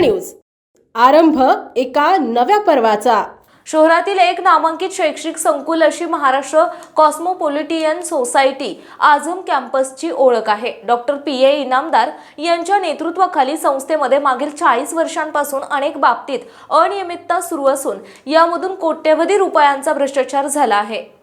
News. आरंभ एका नव्या पर्वाचा. शहरातील एक नामांकित शैक्षणिक संकुल अशी महाराष्ट्र कॉस्मोपॉलिटियन सोसायटी आझम कॅम्पसची ओळख आहे. डॉक्टर पी ए इनामदार यांच्या नेतृत्वाखाली संस्थेमध्ये मागील चाळीस वर्षांपासून अनेक बाबतीत अनियमितता सुरू असून यामधून कोट्यवधी रुपयांचा भ्रष्टाचार झाला आहे.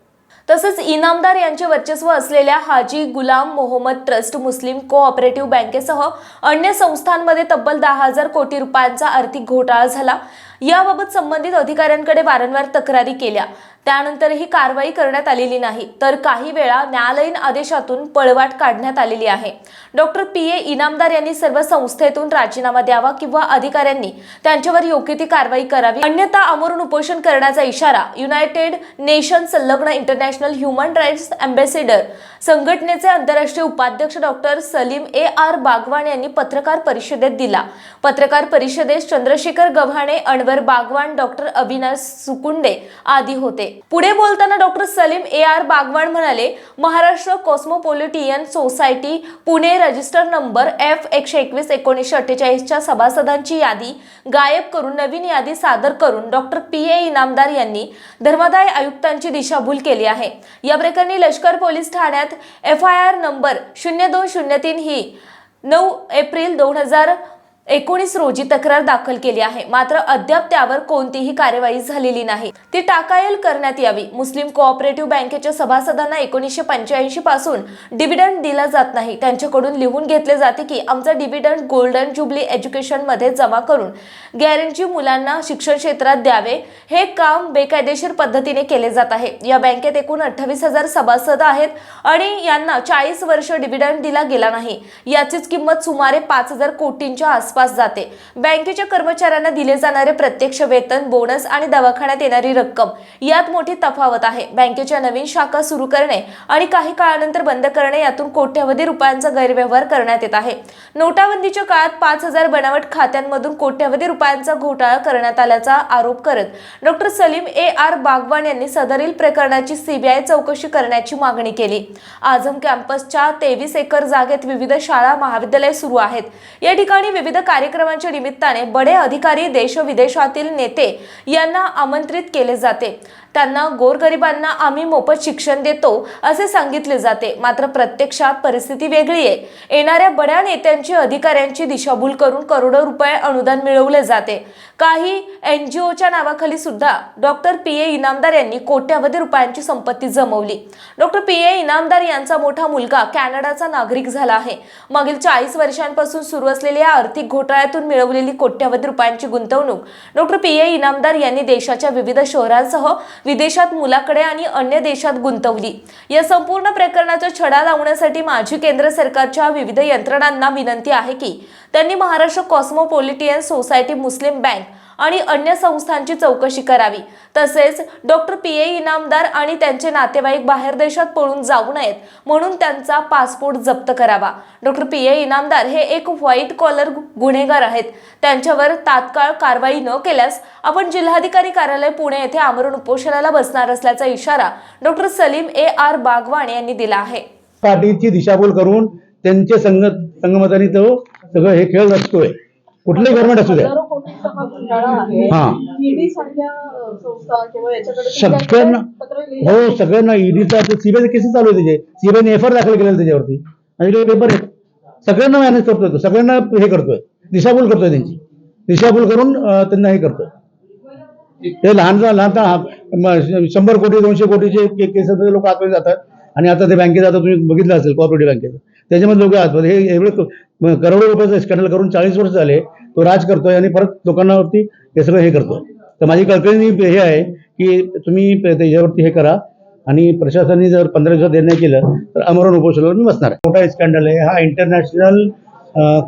तसंच इनामदार यांचे वर्चस्व असलेल्या Haji Ghulam Mohammad trust Muslim cooperative बँकेसह अन्य संस्थांमध्ये तब्बल दहा हजार कोटी रुपयांचा आर्थिक घोटाळा झाला. याबाबत संबंधित अधिकाऱ्यांकडे वारंवार तक्रारी केल्या. त्यानंतरही कारवाई करण्यात आलेली नाही. तर काही वेळा न्यायालयीन आदेशातून पळवाट काढण्यात आलेली आहे. Doctor P. ए. इनामदार यांनी सर्व संस्थेतून राजीनामा द्यावा किंवा अधिकाऱ्यांनी त्यांच्यावर योग्य ती कारवाई करावी. अन्यथा आमरण उपोषण करण्याचा इशारा युनायटेड नेशन संलग्न इंटरनॅशनल ह्युमन राईट्स अँबॅसेडर संघटनेचे आंतरराष्ट्रीय उपाध्यक्ष doctor Salim A. R. Bagwan यांनी पत्रकार परिषदेत दिला. पत्रकार परिषदेत चंद्रशेखर गव्हाणे अणवर बागवान डॉक्टर अविनाश सुकुंडे आदी होते. पुढे बोलताना doctor Salim A R Bagwan म्हणाले Maharashtra cosmopolitan society Pune register number F एकशे एकवीस एकोणीसशे अठ्ठेचाळीसच्या सभासदांची यादी गायब करून नवीन यादी सादर करून डॉक्टर पी ए इनामदार यांनी धर्मादाय आयुक्तांची दिशाभूल केली आहे. या प्रकरणी लष्कर पोलीस ठाण्यात एफ आय आर नंबर शून्य दोन शून्य तीन ही नऊ एप्रिल दोन हजार एकोणीस रोजी तक्रार दाखल केली आहे. मात्र अद्याप त्यावर कोणतीही कार्यवाही झालेली नाही. ती टाकायल करण्यात यावी. मुस्लिम कोऑपरेटिव्ह बँकेच्या सभासदांना एकोणीसशे पंच्याऐंशी पासून डिव्हिडंड दिला जात नाही. त्यांच्याकडून लिहून घेतले जाते की आमचा डिव्हिडंड गोल्डन जुबली एज्युकेशनमध्ये जमा करून गॅरंटी मुलांना शिक्षण क्षेत्रात द्यावे. हे काम बेकायदेशीर पद्धतीने केले जात आहे. या बँकेत एकूण अठ्ठावीस हजार सभासद आहेत आणि यांना चाळीस वर्ष डिव्हिडंड दिला गेला नाही. याचीच किंमत सुमारे पाच हजार कोटींच्या आसपास जाते. बँकेच्या कर्मचाऱ्यांना दिले जाणारे प्रत्यक्ष वेतन बोनस आणि दवाखान्यात येणारी रक्कम यात मोठी तफावत आहे. बँकेच्या नवीन शाखा सुरू करणे आणि काही काळानंतर बंद करणे यातून कोट्यवधी रुपयांचा गैरव्यवहार करण्यात येत आहे. नोटाबंदीच्या काळात पाच हजार बनावट खात्यांमधून कोट्यवधी रुपयांचा घोटाळा करण्यात आल्याचा आरोप करत doctor Salim A. R. Bagwan यांनी सदरील प्रकरणाची सीबीआय चौकशी करण्याची मागणी केली. आझम कॅम्पसच्या तेवीस एकर जागेत विविध शाळा महाविद्यालय सुरू आहेत. या ठिकाणी विविध कार्यक्रमांच्या निमित्ताने बडे अधिकारी देश विदेशातील नेते यांना आमंत्रित केले जाते. त्यांना गोरगरिबांना आम्ही मोफत शिक्षण देतो असे सांगितले जाते. मात्र प्रत्यक्षात परिस्थिती वेगळी आहे. येणाऱ्या बड्या नेत्यांची अधिकाऱ्यांची दिशाभूल करून करोडो रुपये अनुदान मिळवले जाते. काही एन जी ओच्या नावाखाली सुद्धा डॉक्टर पी. ए. इनामदार यांनी कोट्यावधी रुपयांची संपत्ती जमवली. Doctor P. ए. इनामदार यांचा मोठा मुलगा कॅनडाचा नागरिक झाला आहे. मागील चाळीस वर्षांपासून सुरू असलेल्या आर्थिक घोटाळ्यातून मिळवलेली कोट्यावधी रुपयांची गुंतवणूक डॉक्टर पी. ए. इनामदार यांनी देशाच्या विविध शहरांसह विदेशात मुलाकडे आणि अन्य देशात गुंतवली. या संपूर्ण प्रकरणाचा छडा लावण्यासाठी माजी केंद्र सरकारच्या विविध यंत्रणांना विनंती आहे की त्यांनी Maharashtra cosmopolitan society Muslim bank आणि अन्य संस्थांची चौकशी करावी. तसेच डॉक्टर पी ए इनामदार आणि त्यांचे नातेवाईक बाहेर देशात पळून जाऊ नयेत म्हणून त्यांचा पासपोर्ट जप्त करावा. डॉक्टर पी ए इनामदार हे एक व्हाईट कॉलर गुन्हेगार आहेत. त्यांच्यावर तात्काळ कारवाई न केल्यास आपण जिल्हाधिकारी कार्यालय पुणे येथे आमरण उपोषणाला बसणार असल्याचा इशारा doctor Salim A R Bagwan यांनी दिला आहे. पार्टीची दिशाभूल करून त्यांचे संग संगमतानी तो सगळं हे खेळ रचतोय. कुठलंही गव्हर्नमेंट असू द्या. हा. सगळ्यांना हो सगळ्यांना ईडीचा सीबीआय केसेस चालू आहे त्याचे सीबीआयने एफ आर दाखल केलेला त्याच्यावरती. आणि ते पेपर आहेत. सगळ्यांना मॅनेज करतोय तो सगळ्यांना हे करतोय. दिशाभूल करतोय त्यांची. दिशाभूल करून त्यांना हे करतोय. ते लहान लहान शंभर कोटी दोनशे कोटीचे केसेस लोक आतमध्ये जातात. आणि आता ते बँकेत आता तुम्ही बघितलं असेल कॉपरेटिव्ह बँकेत त्याच्यामध्ये लोक आतमध्ये हे एवढे करोडो रुपयाचं स्कॅन्डल करून चाळीस वर्ष झाले. तो राज करतोय आणि परत लोकांवरती हे सगळं हे करतो तर माझी कल्पनी हे आहे की तुम्ही त्याच्यावरती हे करा आणि प्रशासनाने जर पंधरा दिवसात निर्णय केलं तर अमरण उपोषणावर मी बसणार आहे. मोठा स्कॅन्डल आहे. हा इंटरनॅशनल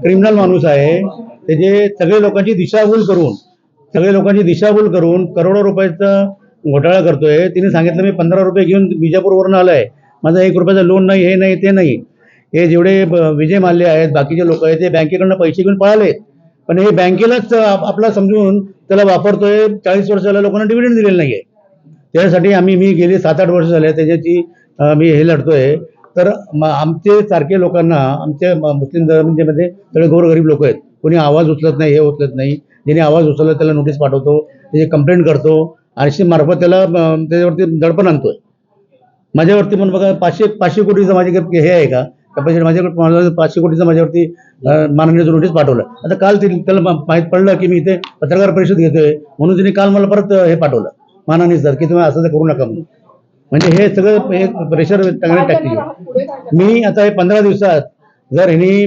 क्रिमिनल माणूस आहे. त्याचे सगळे लोकांची दिशाभूल करून सगळे लोकांची दिशाभूल करून करोडो रुपयाचा घोटाळा करतोय. तिने सांगितलं मी पंधरा रुपये घेऊन बिजापूरवरून आहे माझा एक रुपयाचं लोन नाही हे नाही ते नाही. हे जेवढे ब- विजय माल्य आहेत बाकीचे लोक आहेत ते बँकेकडनं पैसे घेऊन पळाले आहेत पण हे बँकेलाच आपला समजून त्याला वापरतोय. चाळीस वर्षाला लोकांना डिव्हिडंड दिलेलं नाही आहे त्यासाठी आम्ही मी गेली सात आठ वर्ष झाले त्याच्याची मी हे लढतोय. तर आमचे सारखे लोकांना आमच्या मुस्लिम धर्मामध्ये सगळे गोरगरीब लोक आहेत. कोणी आवाज उचलत नाही हे उचलत नाही. ज्याने आवाज उचलला त्याला नोटीस पाठवतो. त्याची कंप्लेंट करतो. आणि मार्फत त्याला त्याच्यावरती दडपण आणतोय. माझ्यावरती पण बघा पाचशे पाचशे कोटीचं माझे हे आहे का? कॅपॅसिटी माझ्याकडे मला पाचशे कोटीचं माझ्यावरती माननीय नोटीस पाठवलं. आता काल ते- त्याला माहीत पडलं की मी इथे पत्रकार परिषद घेतोय. म्हणून त्यांनी काल मला परत हे पाठवलं. माननीय सर की तुम्ही असं तर करू नका म्हणून. म्हणजे हे सगळं एक प्रेशर चांगलं करणार? मी आता हे पंधरा दिवसात जर ह्यांनी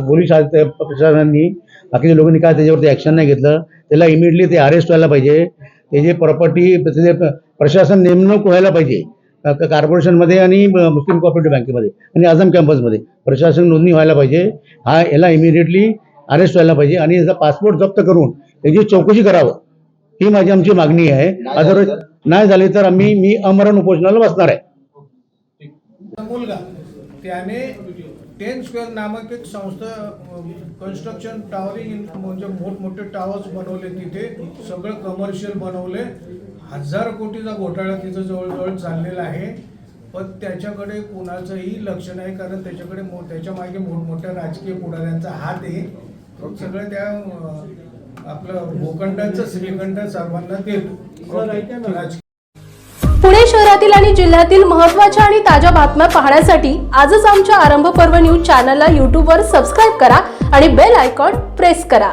पोलीस प्रशासनाने बाकीच्या लोकांनी काय त्याच्यावरती ॲक्शन नाही घेतलं त्याला इमिडिएटली ते अरेस्ट व्हायला पाहिजे. त्याची प्रॉपर्टी त्याचे प्रशासन नेमणूक व्हायला पाहिजे कॉर्पोरेशनमध्ये आणि मुस्लिम कोऑपरेटिव्ह बँकेमध्ये आणि आझम कॅम्पसमध्ये. प्रशासन नोंदणी व्हायला पाहिजे. हा याला इमिडिएटली अरेस्ट व्हायला पाहिजे आणि याचा पासपोर्ट जप्त करून त्याची चौकशी करावं. ही माझी आमची मागणी आहे. अदरवाईज नाही झाली तर आम्ही मी अमरण उपोषणाला बसणार आहे. मुलगा त्याने टेन स्क्वेअर नामक एक संस्था कन्स्ट्रक्शन टॉवरिंग म्हणजे मोठमोठे टावर्स बनवले तिथे. सगळं कमर्शियल बनवले. हजार कोटीचा घोटाळा तिथं जवळजवळ चाललेला आहे. पण त्याच्याकडे कुणाचंही लक्ष नाही कारण त्याच्याकडे मो त्याच्यामागे मोठमोठ्या राजकीय पुढाऱ्यांचा हात आहे. सगळं त्या आपलं भूखंडाचं श्रीखंड सर्वांना देतो. पुणे शहरातील आणि जिल्ह्यातील महत्त्वाच्या आणि ताज्या बातम्या पाहण्यासाठी आजच आमच्या आरंभ पर्व न्यूज चॅनलला यूट्यूबवर सबस्क्राईब करा आणि बेल आयकॉन प्रेस करा.